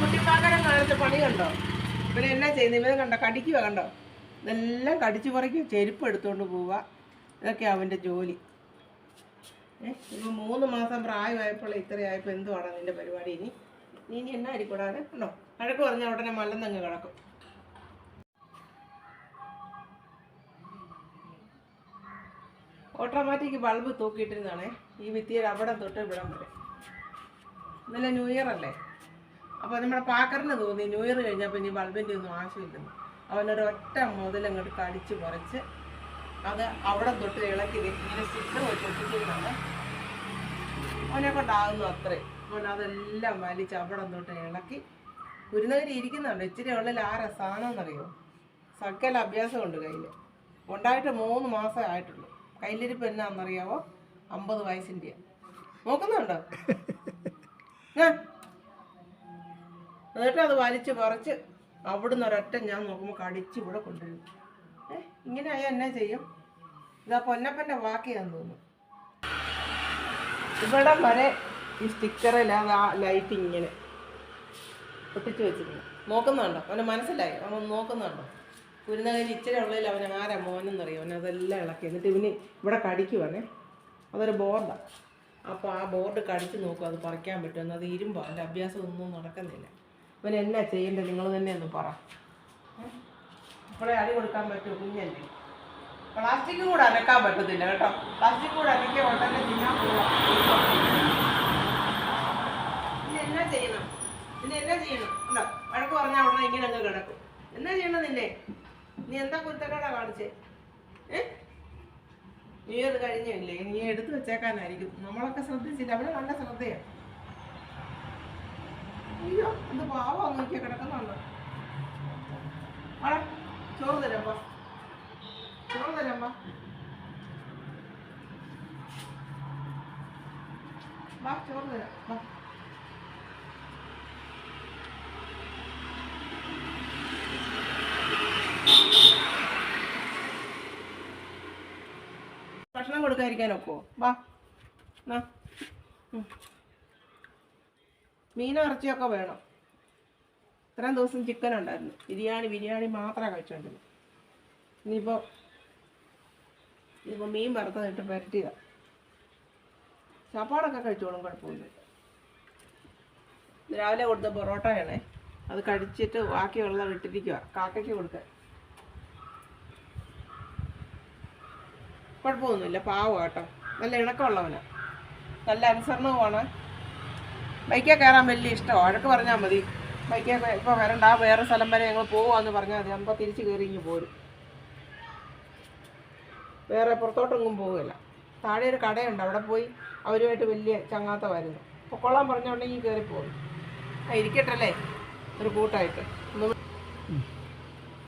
കുട്ടിപ്പാക്കരം കാലത്തെ പണി കണ്ടോ ഇവനെ എന്നാ ചെയ്യുന്നത് ഇവരെ കണ്ടോ? കടിക്കുക കണ്ടോ? ഇതെല്ലാം കടിച്ചു പറിക്കും. ചെരുപ്പ് എടുത്തുകൊണ്ട് പോവുക ഇതൊക്കെ അവന്റെ ജോലി. ഏഹ് ഇപ്പം മൂന്ന് മാസം പ്രായമായപ്പോൾ ഇത്രയായപ്പോൾ എന്തുവാണ് നിന്റെ പരിപാടി ഇനി? നീ ഇനി എന്നാ ആയിരിക്കൂടാതെ കണ്ടോ? കഴക്ക് പറഞ്ഞാൽ ഉടനെ മല്ലെന്നങ്ങ് കിടക്കും. ഓട്ടോമാറ്റിക് ബൾബ് തൂക്കിയിട്ടിരുന്നാണേ ഈ ഭിത്തിയുടെ അവിടെ തൊട്ട് ഇവിടം വരെ. ഇന്നലെ ന്യൂ ഇയർ അല്ലേ? അപ്പോൾ നമ്മുടെ പാക്കറിന് തോന്നി ന്യൂ ഇയർ കഴിഞ്ഞപ്പോൾ ഇനി ബൾബിന്റെ ഒന്നും ആവശ്യമില്ലെന്ന്. അവനൊരു ഒറ്റ മുതൽ അങ്ങോട്ട് കടിച്ച് കുറച്ച് അത് അവിടെ തൊട്ട് ഇളക്കി ഇങ്ങനെ സിഗ്നൽ വെച്ച് ഒട്ടിച്ചിരുന്നാണ് അവനെ കൊണ്ടാകുന്നു അത്രയും അവൻ അതെല്ലാം വലിച്ച് അവിടെ തൊട്ട് ഇളക്കി കുരുന്നകരി ഇരിക്കുന്നുണ്ട്. ഇച്ചിരി ഉള്ളിൽ ആ രസാണെന്നറിയോ? സകല അഭ്യാസമുണ്ട് കയ്യിൽ ഉണ്ടായിട്ട് മൂന്ന് മാസം ആയിട്ടുള്ളൂ. കയ്യിലിരിപ്പ് എന്നാണെന്നറിയാവോ അമ്പത് വയസ്സിന്റെയാണ് നോക്കുന്നുണ്ടോ? ആ. എന്നിട്ട് അത് വലിച്ച് പറിച്ച് അവിടുന്ന് ഒരൊറ്റ ഞാൻ നോക്കുമ്പോൾ കടിച്ച് ഇവിടെ കൊണ്ടുവരും. ഏ ഇങ്ങനെ ആയാൽ എന്നാ ചെയ്യും. ഇതാ പൊന്നപ്പന്റെ വാക്കിയാന്ന് തോന്നുന്നു ഇവിടം വരെ ഈ സ്റ്റിക്കറിൽ അത് ആ ലൈറ്റ് ഇങ്ങനെ ഒട്ടിച്ച് വെച്ചിരുന്നു നോക്കുന്നുണ്ടോ? അവന് മനസ്സിലായി. അവൻ നോക്കുന്നുണ്ടോ? കുരുന്നകരി ഇച്ചിരി ഉള്ളതിൽ അവൻ ആരാ മോനെന്നറിയോ? അവൻ അതെല്ലാം ഇളക്കി. എന്നിട്ട് ഇവന് ഇവിടെ കടിക്കുവാണേ. അതൊരു ബോർഡാണ് അപ്പോൾ ആ ബോർഡ് കടിച്ച് നോക്കും. അത് പറിക്കാൻ പറ്റുമെന്ന് അത് ഇരുമ്പോൾ അതിന്റെ അഭ്യാസം ഒന്നും നടക്കുന്നില്ല. ഇവൻ എന്നാ ചെയ്യേണ്ടത് നിങ്ങൾ തന്നെ ഒന്ന് പറ. ഇപ്പോഴേ അടി കൊടുക്കാൻ പറ്റുമോ കുഞ്ഞല്ലേ? പ്ലാസ്റ്റിക് കൂടെ അനക്കാൻ പറ്റത്തില്ല കേട്ടോ. പ്ലാസ്റ്റിക് കൂടെ അനക്കിയ ഉടനെ തിന്നാൻ പോവാം. എന്നാ ചെയ്യണം? ഇനി എന്നാ ചെയ്യണം? ഉണ്ടോ? വഴക്ക് പറഞ്ഞാൽ ഉടനെ ഇങ്ങനെ അങ്ങ് കിടക്കും. എന്നാ ചെയ്യണം നിന്നെ? നീ എന്താ കുരുത്തക്കാടാ കാണിച്ചേ? ഏ? നീ അത് കഴിഞ്ഞില്ലേ? നീ എടുത്തു വെച്ചേക്കാനായിരിക്കും. നമ്മളൊക്കെ ശ്രദ്ധിച്ചില്ല. അവിടെ നല്ല ശ്രദ്ധയാണ് എന്ത് പാവം നോക്കിയാ കിടക്കുന്നുണ്ട്. ആടാ ചോറ് തരാം ചോറ് തരാം വാ. ചോറ് തരാം. വാ. ഭക്ഷണം കൊടുക്കാതിരിക്കാൻ ഒക്കുമോ വാ. മീനും ഇറച്ചിയൊക്കെ വേണം. ഇത്രയും ദിവസം ചിക്കൻ ഉണ്ടായിരുന്നു. ബിരിയാണി ബിരിയാണി മാത്രമേ കഴിച്ചോണ്ടിരുന്നു. ഇനിയിപ്പോൾ ഇനിയിപ്പോൾ മീൻ വറുത്തതിട്ട് പരട്ടിയതാ. ചപ്പാടൊക്കെ കഴിച്ചോളും കുഴപ്പമില്ല രാവിലെ കൊടുത്ത പൊറോട്ടയാണേ. അത് കഴിച്ചിട്ട് ബാക്കിയുള്ള ഇട്ടിരിക്കുക കാക്കയ്ക്ക് കൊടുക്കാൻ. കുഴപ്പമൊന്നുമില്ല. പാവ കേട്ടോ നല്ല ഇണക്കമുള്ളവനാ. നല്ല അനുസരണവുമാണ്. ബൈക്കേ കയറാൻ വലിയ ഇഷ്ടമാണ് വഴക്ക് പറഞ്ഞാൽ മതി. ബൈക്കേ ഇപ്പോൾ വരണ്ട. ആ വേറെ സ്ഥലം വരെ ഞങ്ങൾ പോവാന്ന് പറഞ്ഞാൽ മതി. അപ്പോൾ തിരിച്ച് കയറി ഇങ്ങ് പോരും. വേറെ പുറത്തോട്ടൊന്നും പോവുകയില്ല. താഴെ ഒരു കടയുണ്ട്. അവിടെ പോയി അവരുമായിട്ട് വലിയ ചങ്ങാത്തമായിരുന്നു. അപ്പോൾ കൊള്ളാൻ പറഞ്ഞുകൊണ്ടെങ്കിൽ കയറി പോകും ഇരിക്കട്ടല്ലേ? ഒരു കൂട്ടായിട്ട്.